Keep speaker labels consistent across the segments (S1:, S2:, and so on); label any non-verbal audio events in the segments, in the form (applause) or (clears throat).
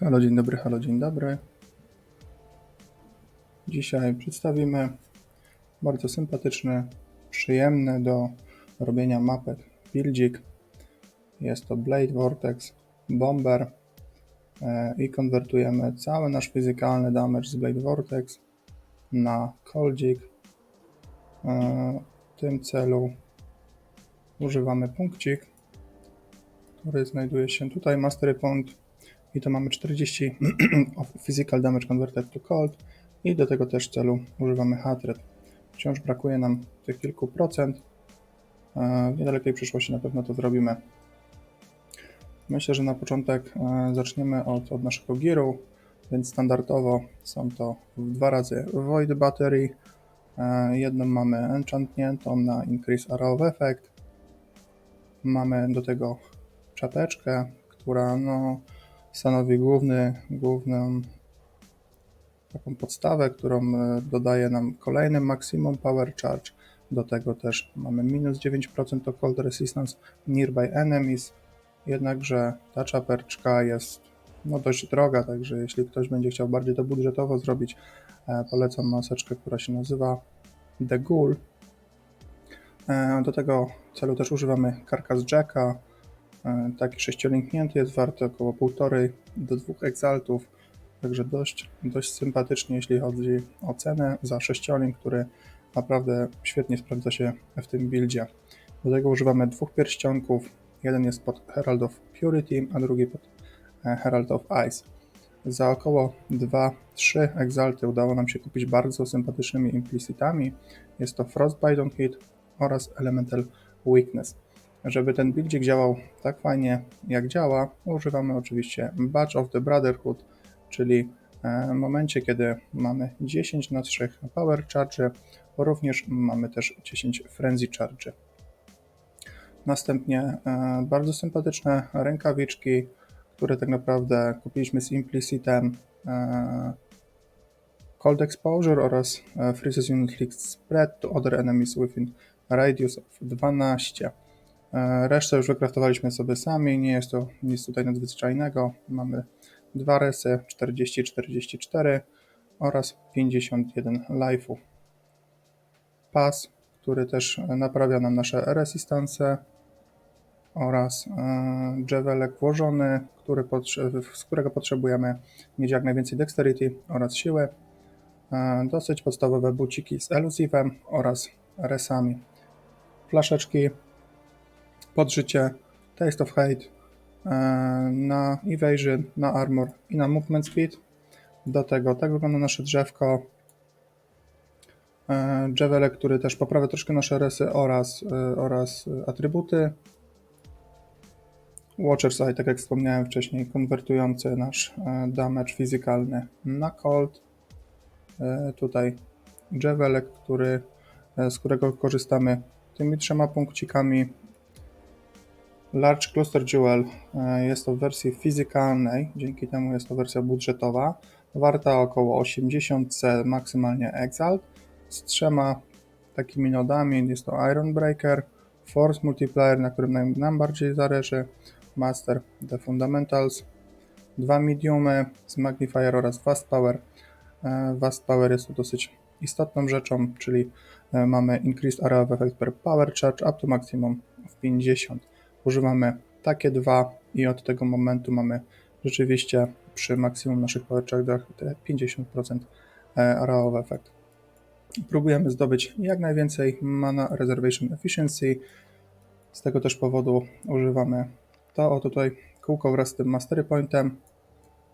S1: Halo, dzień dobry, halo, dzień dobry. Dzisiaj przedstawimy bardzo sympatyczny, przyjemny do robienia mapek buildzik. Jest to Blade Vortex Bomber e, i konwertujemy cały nasz fizykalny damage z Blade Vortex na Coldzik. E, W tym celu używamy punkcik, który znajduje się tutaj, Mastery Point i to mamy 40 (clears throat) of Physical Damage Converted to Cold i do tego też celu używamy Hatred. Wciąż brakuje nam tych kilku procent. E, W niedalekiej przyszłości na pewno to zrobimy. Myślę, że na początek e, zaczniemy od, od naszego gearu, więc standardowo są to dwa razy Void Battery. E, Jedną mamy enchantniętą na Increase Arrow Effect. Mamy do tego czapeczkę, która no, stanowi główny, główną taką podstawę, którą e, dodaje nam kolejny Maximum Power Charge. Do tego też mamy minus 9% to Cold Resistance Nearby Enemies. Jednakże ta czapeczka jest no, dość droga, także jeśli ktoś będzie chciał bardziej to budżetowo zrobić, e, polecam maseczkę, która się nazywa The Ghoul. E, Do tego celu też używamy Carcass Jacka. E, Taki sześciolinknięty jest warty około 1,5 do 2 egzaltów, także dość, dość sympatycznie, jeśli chodzi o cenę za sześciolink, który naprawdę świetnie sprawdza się w tym buildzie. Do tego używamy dwóch pierścionków. Jeden jest pod Herald of Purity, a drugi pod e, Herald of Ice. Za około 2-3 egzalty udało nam się kupić bardzo sympatycznymi implicitami. Jest to Frostbite on Hit oraz Elemental Weakness. Żeby ten buildzik działał tak fajnie jak działa, używamy oczywiście Badge of the Brotherhood, czyli e, w momencie, kiedy mamy 10 naszych Power Charge, również mamy też 10 Frenzy Charge. Następnie e, bardzo sympatyczne rękawiczki, które tak naprawdę kupiliśmy z Implicitem. E, Cold Exposure oraz Freezes Unit Leaks Spread to Other Enemies within Radius of 12. E, Resztę już wykraftowaliśmy sobie sami, nie jest to nic tutaj nadzwyczajnego. Mamy dwa resy 40-44 oraz 51 life'ów. Pas, który też naprawia nam nasze resistance oraz e, javelek włożony, który z którego potrzebujemy mieć jak najwięcej dexterity oraz siły. E, Dosyć podstawowe buciki z elusivem oraz resami. Flaszeczki, podżycie, taste of hate e, na evasion, na armor i na movement speed. Do tego tak wygląda nasze drzewko. E, Javelek, który też poprawia troszkę nasze resy oraz, e, oraz atrybuty. Watcher's Eye, tak jak wspomniałem wcześniej, konwertujący nasz damage fizykalny na cold. Tutaj Javelek, który, z którego korzystamy tymi trzema punkcikami. Large Cluster Jewel e, jest to w wersji fizykalnej, dzięki temu jest to wersja budżetowa. Warta około 80C, maksymalnie Exalt. Z trzema takimi nodami jest to Iron Breaker, Force Multiplier, na którym nam, nam bardziej zależy, Master The Fundamentals, dwa mediumy z Magnifier oraz Fast Power. E, Fast Power jest tu dosyć istotną rzeczą, czyli e, mamy Increased Area of Effect per Power Charge up to maximum of 50. Używamy takie dwa i od tego momentu mamy rzeczywiście przy maksimum naszych Power Charge'ach te 50% e, Area of Effect. Próbujemy zdobyć jak najwięcej Mana Reservation Efficiency. Z tego też powodu używamy to o tutaj kółko wraz z tym Mastery Pointem.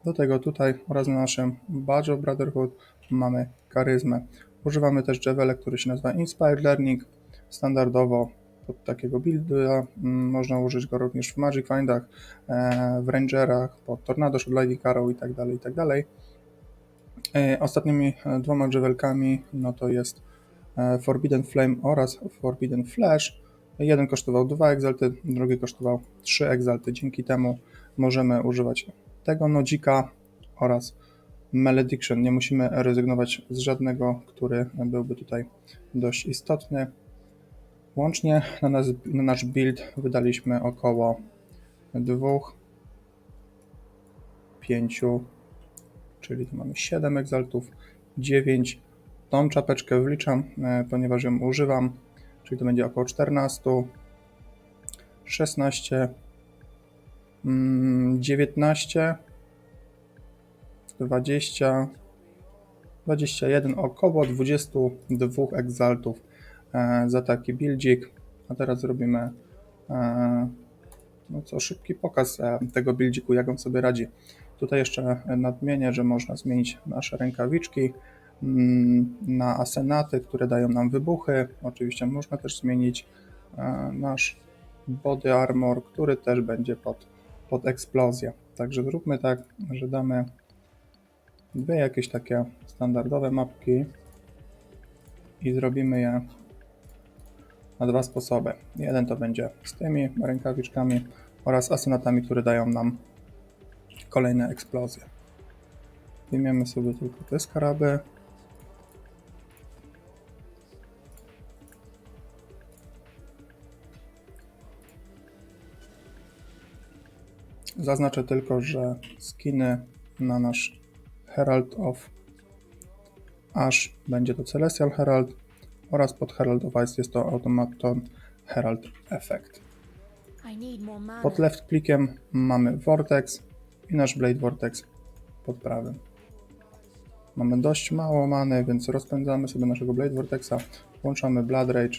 S1: Do tego tutaj oraz na naszym Badge of Brotherhood mamy charyzmę. Używamy też Javela, który się nazywa Inspired Learning. Standardowo pod takiego builda mm, można użyć go również w Magic Findach, e, w Rangerach, pod Tornado, Shotlighting Arrow itd. itd. E, Ostatnimi e, dwoma Javelkami no to jest Forbidden Flame oraz Forbidden Flash. Jeden kosztował 2 egzalty, drugi kosztował 3 egzalty. Dzięki temu możemy używać tego nodzika oraz Malediction. Nie musimy rezygnować z żadnego, który byłby tutaj dość istotny. Łącznie na, nas, na nasz build wydaliśmy około 2, 5, czyli tu mamy 7 egzaltów, 9. Tą czapeczkę wliczam, e, ponieważ ją używam, czyli to będzie około 14, 16, mm, 19, 20, 21, około 22 egzaltów za taki buildzik. A teraz zrobimy e, no co, szybki pokaz e, tego buildziku, jak on sobie radzi. Tutaj jeszcze nadmienię, że można zmienić nasze rękawiczki mm, na asenaty, które dają nam wybuchy. Oczywiście można też zmienić e, nasz body armor, który też będzie pod, pod eksplozję. Także zróbmy tak, że damy dwie jakieś takie standardowe mapki i zrobimy je na dwa sposoby. Jeden to będzie z tymi rękawiczkami oraz asenatami, które dają nam kolejne eksplozje. Wyjmiemy sobie tylko te skaraby. Zaznaczę tylko, że skiny na nasz Herald of Ash będzie to Celestial Herald oraz pod Herald of Ice jest to Automaton Herald Effect. Pod left clickiem mamy Vortex i nasz Blade Vortex pod prawym. Mamy dość mało many, więc rozpędzamy sobie naszego Blade Vortexa, włączamy Blood Rage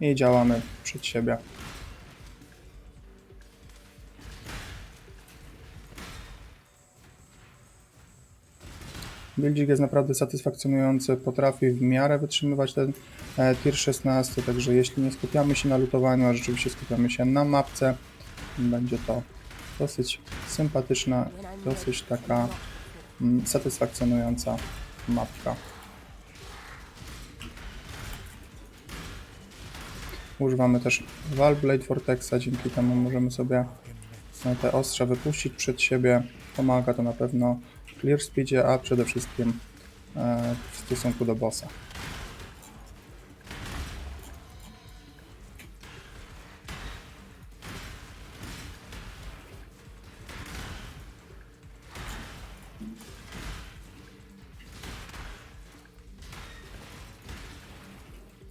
S1: i działamy przed siebie. Buildzik jest naprawdę satysfakcjonujący, potrafi w miarę wytrzymywać ten e, tier 16, także jeśli nie skupiamy się na lutowaniu, a rzeczywiście skupiamy się na mapce, będzie to dosyć sympatyczna, dosyć taka mm, satysfakcjonująca mapka. Używamy też Valve Blade Vortexa, dzięki temu możemy sobie e, te ostrza wypuścić przed siebie. Pomaga to na pewno w clear speedzie, a przede wszystkim e, w stosunku do bossa.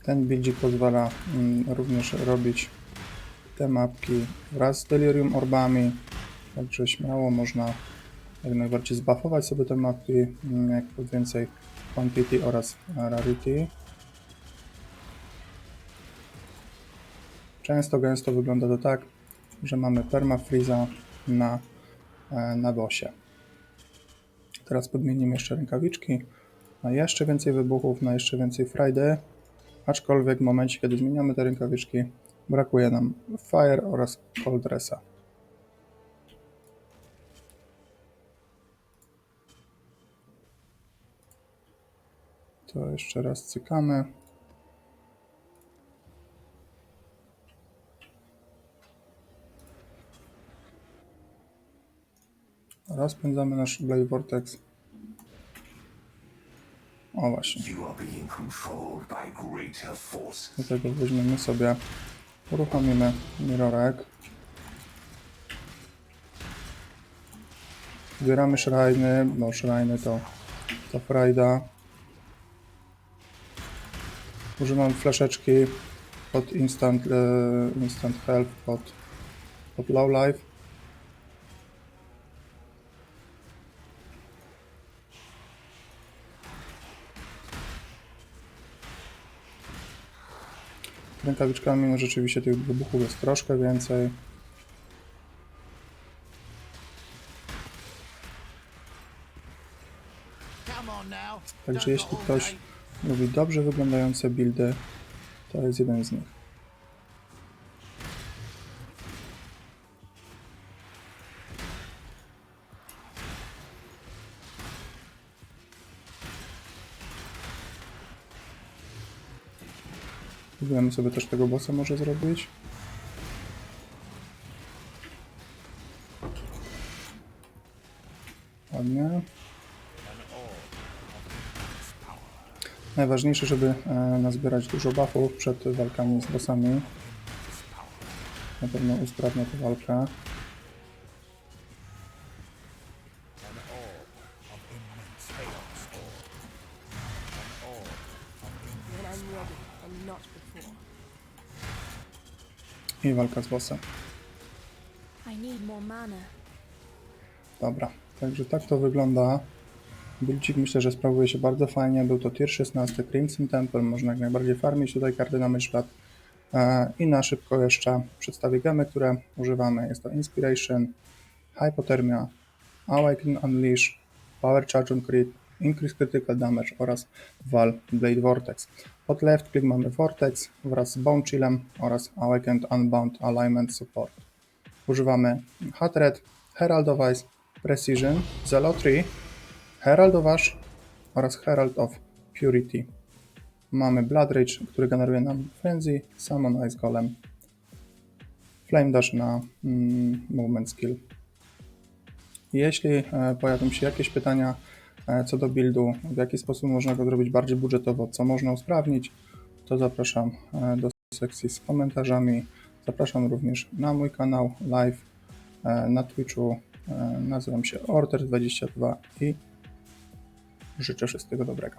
S1: Ten buildzik pozwala mm, również robić te mapki wraz z Delirium Orbami, także śmiało można jak najbardziej zbuffować sobie te mapki, mm, jak więcej quantity oraz rarity. Często, gęsto wygląda to tak, że mamy permafreeza na, e, na bossie. Teraz podmienimy jeszcze rękawiczki na jeszcze więcej wybuchów, na jeszcze więcej Friday. Aczkolwiek w momencie, kiedy zmieniamy te rękawiczki, brakuje nam Fire oraz Cold Dressa. To jeszcze raz cykamy. Rozpędzamy nasz Blade Vortex. O właśnie. Dlatego weźmiemy sobie, uruchomimy mirrorek. Zbieramy szrajny, bo szrajny to, to frajda. Używam flaszeczki pod instant, e, instant health, pod, pod low life. Rękawiczkami no rzeczywiście tych wybuchów jest troszkę więcej. Także jeśli ktoś lubi dobrze wyglądające buildy, to jest jeden z nich. Próbujemy sobie też tego bossa może zrobić. Najważniejsze, żeby e, nazbierać dużo buffów przed walkami z bossami. Na pewno usprawnia to walkę. I walka z bossem. Dobra, także tak to wygląda. Buildcik myślę, że sprawuje się bardzo fajnie. Był to tier 16 Crimson Temple, można jak najbardziej farmić tutaj karty na myślad. E, I na szybko jeszcze przedstawię gemy, które używamy. Jest to Inspiration, Hypothermia, Awaken Unleash, Power Charge on Crit, Increase Critical Damage oraz Val Blade Vortex. Pod left click mamy Vortex wraz z Bone Chillem oraz Awakened Unbound Alignment Support. Używamy Hatred, Herald of Ice, Precision, Zealotry, Herald of Ash oraz Herald of Purity. Mamy Blood Rage, który generuje nam Frenzy, Summon Ice Golem, Flame Dash na mm, Movement Skill. Jeśli e, pojawią się jakieś pytania e, co do buildu, w jaki sposób można go zrobić bardziej budżetowo, co można usprawnić, to zapraszam e, do sekcji z komentarzami. Zapraszam również na mój kanał live e, na Twitchu. E, Nazywam się Order22 i życzę wszystkiego dobrego.